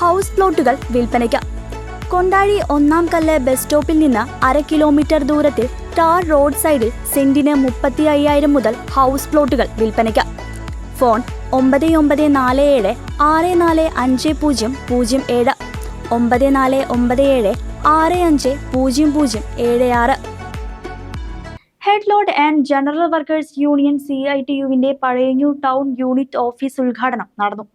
House പ്ലോട്ടുകൾ വിൽപ്പനയ്ക്ക്. കൊണ്ടാഴി ഒന്നാം കല്ല് ബസ് സ്റ്റോപ്പിൽ നിന്ന് അര കിലോമീറ്റർ ദൂരത്തിൽ ടാർ റോഡ് സൈഡിൽ സെന്റിന് മുപ്പത്തി അയ്യായിരം മുതൽ ഹൗസ് പ്ലോട്ടുകൾ വിൽപ്പനയ്ക്ക്. ഫോൺ ഒമ്പത് ഒമ്പത് നാല് ഏഴ് ആറ് നാല് അഞ്ച് പൂജ്യം പൂജ്യം ഏഴ്. ഒമ്പത് നാല് ഒമ്പത് ഏഴ് ആറ് അഞ്ച് പൂജ്യം പൂജ്യം ഏഴ് ആറ്. Head load and general workers union C I T യുവിന്റെ പഴയഞ്ഞു ടൗൺ യൂണിറ്റ് ഓഫീസ് ഉദ്ഘാടനം നടന്നു.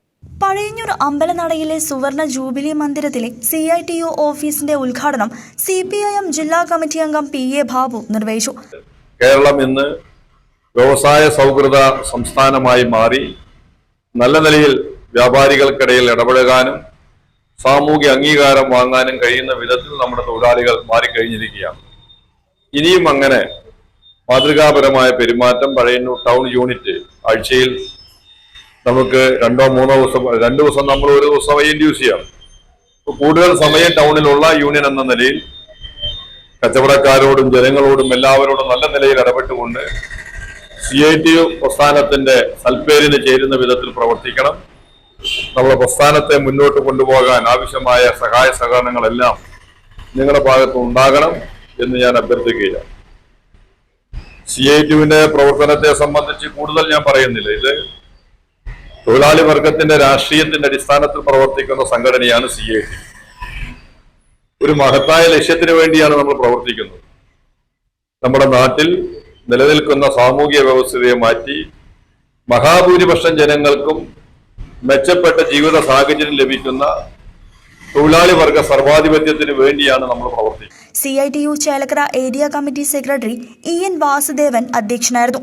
പഴയന്നൂർ അമ്പലനടയിലെ സുവർണ ജൂബിലി മന്ദിരത്തിലെ സി ഐ ടി യു ഓഫീസിന്റെ ഉദ്ഘാടനം സി പി ഐ എം ജില്ലാ കമ്മിറ്റി അംഗം പി എ ബാബു നിർവഹിച്ചു. കേരളം ഇന്ന് വ്യവസായ സൗഹൃദ സംസ്ഥാനമായി മാറി നല്ല നിലയിൽ വ്യാപാരികൾക്കിടയിൽ ഇടപഴകാനും സാമൂഹ്യ അംഗീകാരം വാങ്ങാനും കഴിയുന്ന വിധത്തിൽ നമ്മുടെ തൊഴിലാളികൾ മാറിക്കഴിഞ്ഞിരിക്കുകയാണ്. ഇനിയും അങ്ങനെ മാതൃകാപരമായ പെരുമാറ്റം പഴയന്നൂർ ടൗൺ യൂണിറ്റ് ആഴ്ചയിൽ നമുക്ക് രണ്ടോ മൂന്നോ ദിവസം രണ്ടു ദിവസം നമ്മൾ ഒരു ദിവസം ഇൻഡ്യൂസ് ചെയ്യാം. കൂടുതൽ സമയം ടൗണിലുള്ള യൂണിയൻ എന്ന നിലയിൽ കച്ചവടക്കാരോടും ജനങ്ങളോടും എല്ലാവരോടും നല്ല നിലയിൽ ഇടപെട്ടുകൊണ്ട് സി ഐ ടി പ്രസ്ഥാനത്തിന്റെ സൽപ്പേരിന് ചേരുന്ന വിധത്തിൽ പ്രവർത്തിക്കണം. നമ്മുടെ പ്രസ്ഥാനത്തെ മുന്നോട്ട് കൊണ്ടുപോകാൻ ആവശ്യമായ സഹായ സഹകരണങ്ങളെല്ലാം നിങ്ങളുടെ ഭാഗത്ത് ഉണ്ടാകണം എന്ന് ഞാൻ അഭ്യർത്ഥിക്കുകയാണ്. സി ഐ ടിയുവിന്റെ പ്രവർത്തനത്തെ സംബന്ധിച്ച് കൂടുതൽ ഞാൻ പറയുന്നില്ല. ഇത് തൊഴിലാളി വർഗത്തിന്റെ രാഷ്ട്രീയത്തിന്റെ അടിസ്ഥാനത്തിൽ പ്രവർത്തിക്കുന്ന സംഘടനയാണ് സി ഐ ടി ഒരു മഹത്തായ ലക്ഷ്യത്തിന് വേണ്ടിയാണ് നമ്മൾ പ്രവർത്തിക്കുന്നത്. നമ്മുടെ നാട്ടിൽ നിലനിൽക്കുന്ന സാമൂഹിക വ്യവസ്ഥയെ മാറ്റി മഹാഭൂരിപക്ഷം ജനങ്ങൾക്കും മെച്ചപ്പെട്ട ജീവിത സാഹചര്യം ലഭിക്കുന്ന തൊഴിലാളി വർഗ സർവാധിപത്യത്തിന് വേണ്ടിയാണ് നമ്മൾ പ്രവർത്തിക്കുന്നത്. C I T U Chelakkara area committee secretary E N Vasudevan അധ്യക്ഷനായിരുന്നു.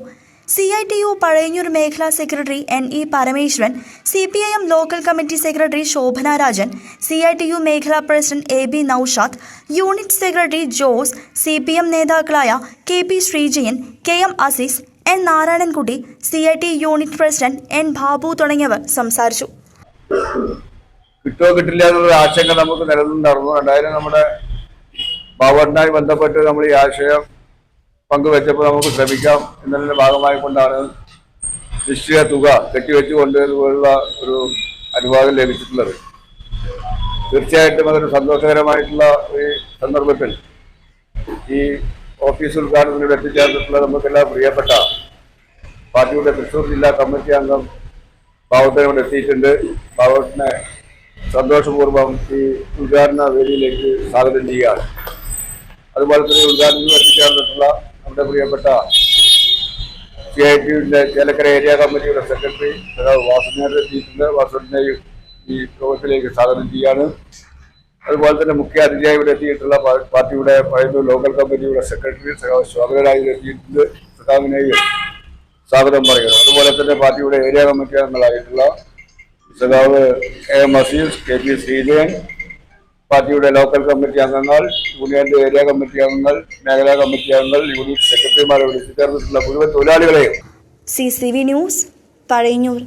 C I T U Pazhayannur മേഖലാ secretary N E Parameswaran C P I M local committee secretary Shobhana Rajan C I T U മേഖലാ president A B Noushad unit secretary Jose C P M നേതാക്കളായ K P Sreejayan K M Azeez N Narayanankutty C I T unit president N Babu തുടങ്ങിയവർ സംസാരിച്ചു. കിട്ടുമോ കിട്ടില്ല എന്നുള്ള ആശങ്ക നമുക്ക് നിലനിന്നുണ്ടായിരുന്നു. രണ്ടായിരം നമ്മുടെ ബന്ധപ്പെട്ട് നമ്മൾ ഈ ആശയം പങ്കുവെച്ചപ്പോൾ നമുക്ക് ശ്രമിക്കാം എന്നതിന്റെ ഭാഗമായി കൊണ്ടാണ് നിശ്ചിത തുക കെട്ടിവെച്ച് കൊണ്ടുവരുമ്പോഴുള്ള ഒരു അനുവാദം ലഭിച്ചിട്ടുള്ളത്. തീർച്ചയായിട്ടും അതൊരു സന്തോഷകരമായിട്ടുള്ള ഈ സന്ദർഭത്തിൽ ഈ ഓഫീസ് ഉദ്ഘാടനത്തിന് എത്തിച്ചേർന്നിട്ടുള്ള നമുക്കെല്ലാം പ്രിയപ്പെട്ട പാർട്ടിയുടെ തൃശൂർ ജില്ലാ കമ്മിറ്റി അംഗം ബാബുട്ടിനെ ഇവിടെ എത്തിയിട്ടുണ്ട്. പാവത്തിനെ സന്തോഷപൂർവം ഈ ഉദ്ഘാടന വേദിയിലേക്ക് സ്വാഗതം ചെയ്യുകയാണ്. അതുപോലെ തന്നെ ഉദ്ഘാടനത്തിന് എത്തിച്ചേർന്നിട്ടുള്ള നമ്മുടെ പ്രിയപ്പെട്ട സി ഐ ടിയുടെ ചേലക്കര ഏരിയ കമ്മിറ്റിയുടെ സെക്രട്ടറി വാസുദേവൻ സീറ്റിൽ വാസുവിനെ ഈ യോഗത്തിലേക്ക് സ്വാഗതം ചെയ്യാണ്. അതുപോലെ തന്നെ മുഖ്യ അതിഥിയായി ഇവിടെ എത്തിയിട്ടുള്ള പാർട്ടിയുടെ പഴയ ലോക്കൽ കമ്മിറ്റിയുടെ സെക്രട്ടറി സ്വാഗതരായി എത്തിയിട്ടുണ്ട് സഖാവിനെയും സ്വാഗതം പറയുന്നു. അതുപോലെ തന്നെ പാർട്ടിയുടെ ഏരിയ കമ്മിറ്റി അംഗങ്ങളായിട്ടുള്ള സഖാവ് A M Azeez K P Sreejayan പാർട്ടിയുടെ ലോക്കൽ കമ്മിറ്റി അംഗങ്ങൾ യൂണിയന്റെ ഏരിയ കമ്മിറ്റി അംഗങ്ങൾ മേഖലാ കമ്മിറ്റി അംഗങ്ങൾ യൂണിറ്റ് സെക്രട്ടറിമാരെ വിളിച്ചു ചേർന്നിട്ടുള്ള മുഴുവൻ തൊഴിലാളികളെയും C C V news Pazhayannur